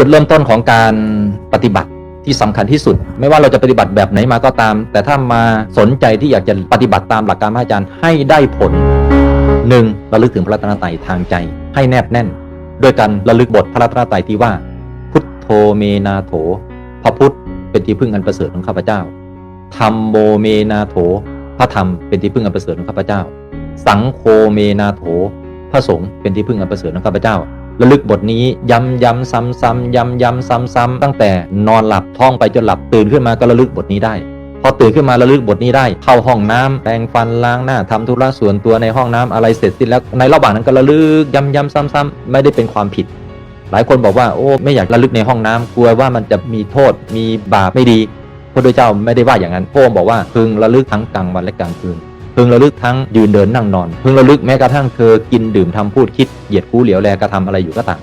จุดเริ่มต้นของการปฏิบัติที่สำคัญที่สุด ไม่ว่าเราจะปฏิบัติแบบไหนมาก็ตาม แต่ถ้ามาสนใจที่อยากจะปฏิบัติตามหลักการพระอาจารย์ให้ได้ผลหนึ่งระลึกถึงพระรัตนตรัยทางใจ ให้แนบแน่นด้วยการระลึกบทพระรัตนตรัยที่ว่า พุทโธเมนาโถพระพุทธเป็นที่พึ่งอันประเสริฐของข้าพเจ้าธรรมโมเมนาโถ พระธรรมเป็นที่พึ่งอันประเสริฐของข้าพเจ้า สังโฆเมนาโถ พระสงฆ์เป็นที่พึ่งอันประเสริฐของข้าพเจ้า ระลึกบทนี้ย้ำย้ำซ้ำซ้ำย้ำย้ำซ้ำซ้ำตั้งแต่นอนหลับท่องไปจนหลับตื่นขึ้นมาก็ระลึกบทนี้ได้ พอตื่นขึ้นมาระลึกบทนี้ได้ เข้าห้องน้ำแปรงฟันล้างหน้าทำธุระส่วนตัวในห้องน้ำอะไรเสร็จสิ้นแล้วในระหว่างนั้นก็ระลึกย้ำย้ำซ้ำซ้ำไม่ได้เป็นความผิด หลายคนบอกว่าโอ้ไม่อยากระลึกในห้องน้ำกลัวว่ามันจะมีโทษ มีบาปไม่ดีพระพุทธเจ้าไม่ได้ว่าอย่างนั้นพระองค์บอกว่าพึงระลึกทั้งกลางวันและกลางคืน พึงระลึกทั้งยืนเดินนั่งนอน พึงระลึกแม้กระทั่งเธอกินดื่มทำพูดคิดเหยียดคู่เหลียวแลกระทำอะไรอยู่ก็ตาม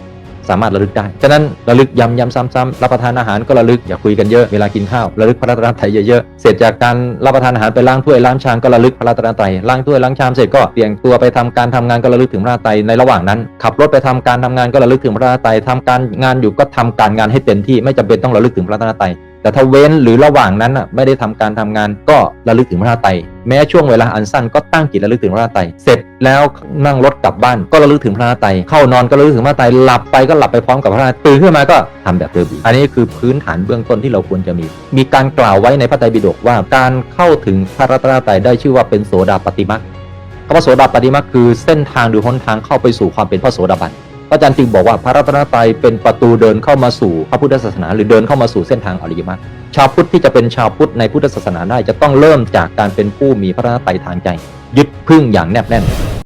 สามารถระลึกได้ ฉะนั้นระลึกย้ำย้ำซ้ำๆรับประทานอาหารก็ระลึกอย่าคุยกันเยอะเวลากินข้าวระลึกพระรัตนตรัยเยอะๆ เสร็จจากการรับประทานอาหารไปล้างถ้วยล้างชามก็ระลึกพระรัตนตรัยล้างถ้วยล้างชามเสร็จก็เปลี่ยนตัวไปทำการทำงานก็ระลึกถึงพระรัตนตรัยในระหว่างนั้น ขับรถไปทำการทำงานก็ระลึกถึงพระรัตนตรัยทำการงานอยู่ก็ทำการงานให้เต็มที่ไม่จำเป็นต้องระลึกถึงพระรัตนตรัย แต่ถ้าเว้นหรือระหว่างนั้นน่ะไม่ได้ทำการทำงานก็ระลึกถึงพระราไตแม้ช่วงเวลาอันสั้นก็ตั้งจิตระลึกถึงพระราไตเสร็จแล้วนั่งรถกลับบ้านก็ระลึกถึงพระราไตเข้านอนก็ระลึกถึงพระราไตหลับไปก็หลับไปพร้อมกับพระราไตรตื่นขึ้นมาก็ทำแบบเดิมอีกอันนี้คือพื้นฐานเบื้องต้นที่เราควรจะมี มีการกล่าวไว้ในพระไตรปิฎกว่า การเข้าถึงพระรัตนตรัยได้ชื่อว่าเป็นโสดาปฏิมักคำว่าโสดาปฏิมักคือเส้นทางหรือหนทางเข้าไปสู่ความเป็นพระโสดาบัน อาจารย์จึงบอกว่าพระรัตนตรัยเป็นประตูเดินเข้ามาสู่พระพุทธศาสนา หรือเดินเข้ามาสู่เส้นทางอริยมรรคชาวพุทธที่จะเป็นชาวพุทธในพุทธศาสนาได้จะต้องเริ่มจากการเป็นผู้มีพระรัตนตรัยทางใจ ยึดพึ่งอย่างแนบแน่น